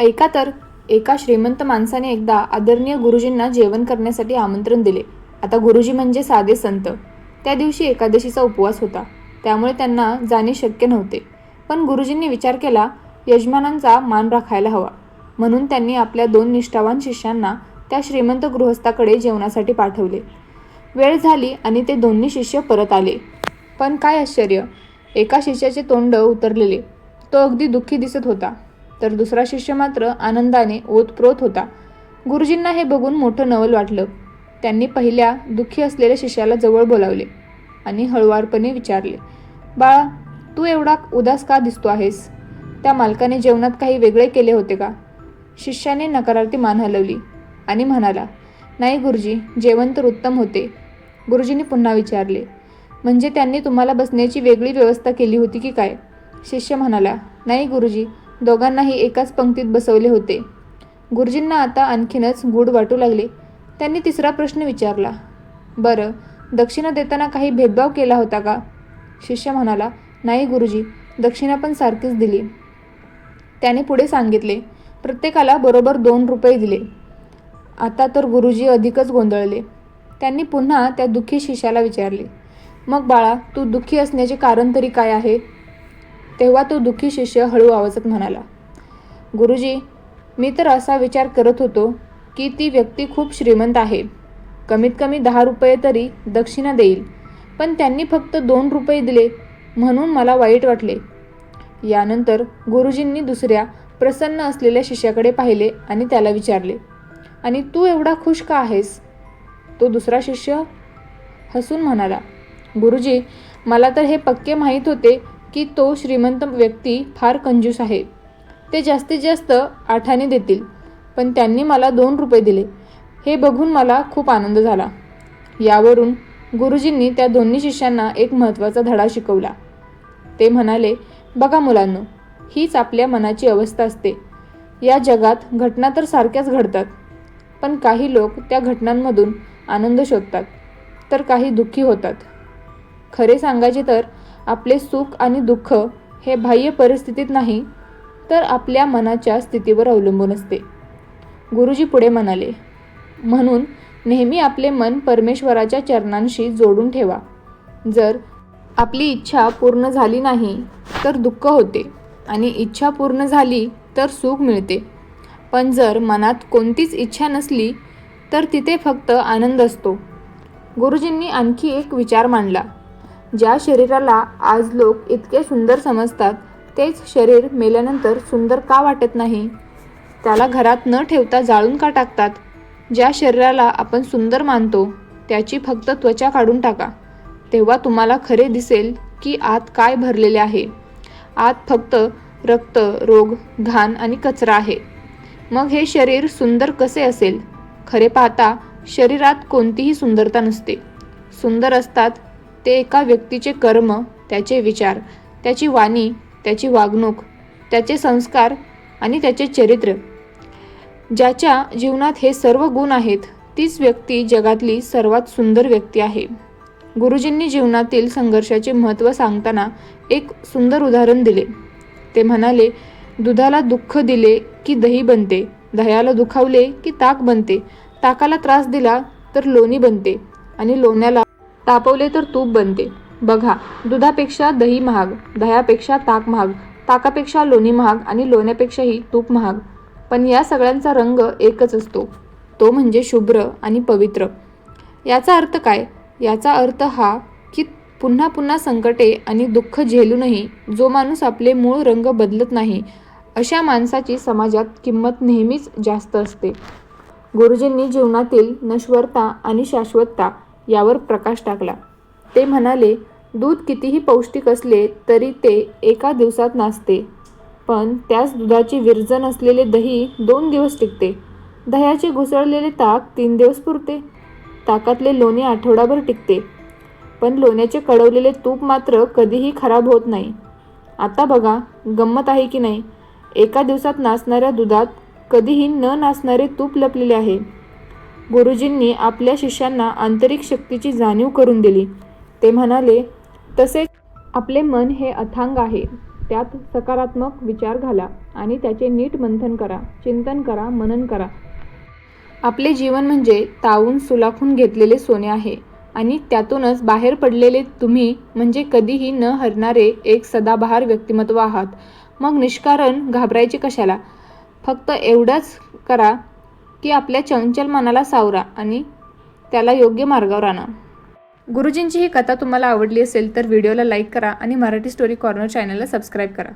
ऐका तर एका श्रीमंत माणसाने एकदा आदरणीय गुरुजींना जेवण करण्यासाठी आमंत्रण दिले. आता गुरुजी म्हणजे साधे संत. त्या दिवशी एकादशीचा उपवास होता. त्यामुळे त्यांना जाणे शक्य नव्हते. पण गुरुजींनी विचार केला यजमानांचा मान राखायला हवा. म्हणून त्यांनी आपल्या दोन निष्ठावान शिष्यांना त्या श्रीमंत गृहस्थाकडे जेवणासाठी पाठवले. वेळ झाली आणि ते दोन्ही शिष्य परत आले. पण काय आश्चर्य एका शिष्याचे तोंड उतरलेले. तो अगदी दुःखी दिसत होता. तर दुसरा शिष्य मात्र आनंदाने ओतप्रोत होता. गुरुजींना हे बघून मोठं नवल वाटलं. त्यांनी पहिल्या दुःखी असलेल्या शिष्याला जवळ बोलावले आणि हळुवारपणे विचारले बाळा तू एवढा उदास का दिसतो आहेस? त्या मालकाने जेवणात काही वेगळे केले होते का? शिष्याने नकारार्थी मान हलवली आणि म्हणाला नाही गुरुजी जेवण तर उत्तम होते. गुरुजींनी पुन्हा विचारले म्हणजे त्यांनी तुम्हाला बसण्याची वेगळी व्यवस्था केली होती की काय? शिष्य म्हणाला नाही गुरुजी दोघांनाही एकाच पंक्तीत बसवले होते. गुरुजींना आता आणखीनच गूढ वाटू लागले. त्यांनी तिसरा प्रश्न विचारला. बरं दक्षिणा देताना काही भेदभाव केला होता का? शिष्य म्हणाला नाही गुरुजी दक्षिणा पण सारखीच दिली. त्याने पुढे सांगितले प्रत्येकाला बरोबर दोन रुपये दिले. आता तर गुरुजी अधिकच गोंधळले. त्यांनी पुन्हा त्या दुःखी शिष्याला विचारले मग बाळा तू दुःखी असण्याचे कारण तरी काय आहे? तेव्हा तो दुःखी शिष्य हळू आवाजात म्हणाला गुरुजी मी तर असा विचार करत होतो की ती व्यक्ती खूप श्रीमंत आहे. कमीत कमी दहा रुपये तरी दक्षिणा देईल पण त्यांनी फक्त दोन रुपये दिले म्हणून मला वाईट वाटले. यानंतर गुरुजींनी दुसऱ्या प्रसन्न असलेल्या शिष्याकडे पाहिले आणि त्याला विचारले आणि तू एवढा खुश का आहेस? तो दुसरा शिष्य हसून म्हणाला गुरुजी मला तर हे पक्के माहीत होते की तो श्रीमंत व्यक्ती फार कंजूस आहे. ते जास्तीत जास्त आठाने देतील पण त्यांनी मला दोन रुपये दिले. हे बघून मला खूप आनंद झाला. यावरून गुरुजींनी त्या दोन्ही शिष्यांना एक महत्त्वाचा धडा शिकवला. ते म्हणाले बघा मुलांनो हीच आपल्या मनाची अवस्था असते. या जगात घटना तर सारख्याच घडतात पण काही लोक त्या घटनांमधून आनंद शोधतात तर काही दुःखी होतात. खरे सांगायचे तर आपले सुख आणि दुःख हे बाह्य परिस्थितीत नाही तर आपल्या मनाच्या स्थितीवर अवलंबून असते. गुरुजी पुढे म्हणाले म्हणून नेहमी आपले मन परमेश्वराच्या चरणांशी जोडून ठेवा. जर आपली इच्छा पूर्ण झाली नाही तर दुःख होते आणि इच्छा पूर्ण झाली तर सुख मिळते. पण जर मनात कोणतीच इच्छा नसली तर तिथे फक्त आनंद असतो. गुरुजींनी आणखी एक विचार मांडला. ज्या शरीराला आज लोक इतके सुंदर समजतात तेच शरीर मेल्यानंतर सुंदर का वाटत नाही? त्याला घरात न ठेवता जाळून का टाकतात? ज्या शरीराला आपण सुंदर मानतो त्याची फक्त त्वचा काढून टाका. तेव्हा तुम्हाला खरे दिसेल की आत काय भरलेले आहे. आत फक्त रक्त रोग घाण आणि कचरा आहे. मग हे शरीर सुंदर कसे असेल? खरे पाहता शरीरात कोणतीही सुंदरता नसते. सुंदर असतात ते एका व्यक्तीचे कर्म त्याचे विचार त्याची वाणी त्याची वागणूक त्याचे संस्कार आणि त्याचे चरित्र. ज्याच्या जीवनात हे सर्व गुण आहेत तीच व्यक्ती जगातली सर्वात सुंदर व्यक्ती आहे. गुरुजींनी जीवनातील संघर्षाचे महत्त्व सांगताना एक सुंदर उदाहरण दिले. ते म्हणाले दुधाला दुःख दिले की दही बनते दह्याला दुखावले की ताक बनते ताकाला त्रास दिला तर लोणी बनते आणि लोण्याला तापवले तर तूप बनते. बघा दुधापेक्षा दही महाग दह्यापेक्षा ताक महाग ताकापेक्षा लोणी महाग आणि लोण्यापेक्षाही तूप महाग. पण या सगळ्यांचा रंग एकच असतो. तो म्हणजे शुभ्र आणि पवित्र. याचा अर्थ काय? याचा अर्थ हा की पुन्हा पुन्हा संकटे आणि दुःख झेलूनही जो माणूस आपले मूळ रंग बदलत नाही अशा माणसाची समाजात किंमत नेहमीच जास्त असते. गुरुजींनी जीवनातील नश्वरता आणि शाश्वतता यावर प्रकाश टाकला. ते म्हणाले दूध कितीही पौष्टिक असले तरी ते एका दिवसात नाचते पण त्याच दुधाची विरजन असलेले दही दोन दिवस टिकते. दह्याचे घुसळलेले ताक तीन दिवस पुरते. ताकातले लोणी आठवडाभर टिकते. पण लोण्याचे कडवलेले तूप मात्र कधीही खराब होत नाही. आता बघा गंमत आहे की नाही? एका दिवसात नाचणाऱ्या दुधात कधीही न नाचणारे तूप लपलेले आहे. गुरुजींनी आपल्या शिष्यांना आंतरिक शक्तीची जाणीव करून दिली. ते म्हणाले तसेच आपले मन हे अथांग आहे. त्यात सकारात्मक विचार घाला आणि त्याचे नीट मंथन करा चिंतन करा मनन करा. आपले जीवन म्हणजे तावून सुलाखून घेतलेले सोने आहे आणि त्यातूनच बाहेर पडलेले तुम्ही म्हणजे कधीही न हरणारे एक सदाबहार व्यक्तिमत्व आहात. मग निष्कारण घाबरायचे कशाला? फक्त एवढंच करा की आपल्या चंचल मनाला सावरा आणि त्याला योग्य मार्गावर आणा. गुरुजींची ही कथा तुम्हाला आवडली असेल तर व्हिडिओला लाईक करा आणि मराठी स्टोरी कॉर्नर चॅनलला सबस्क्राईब करा.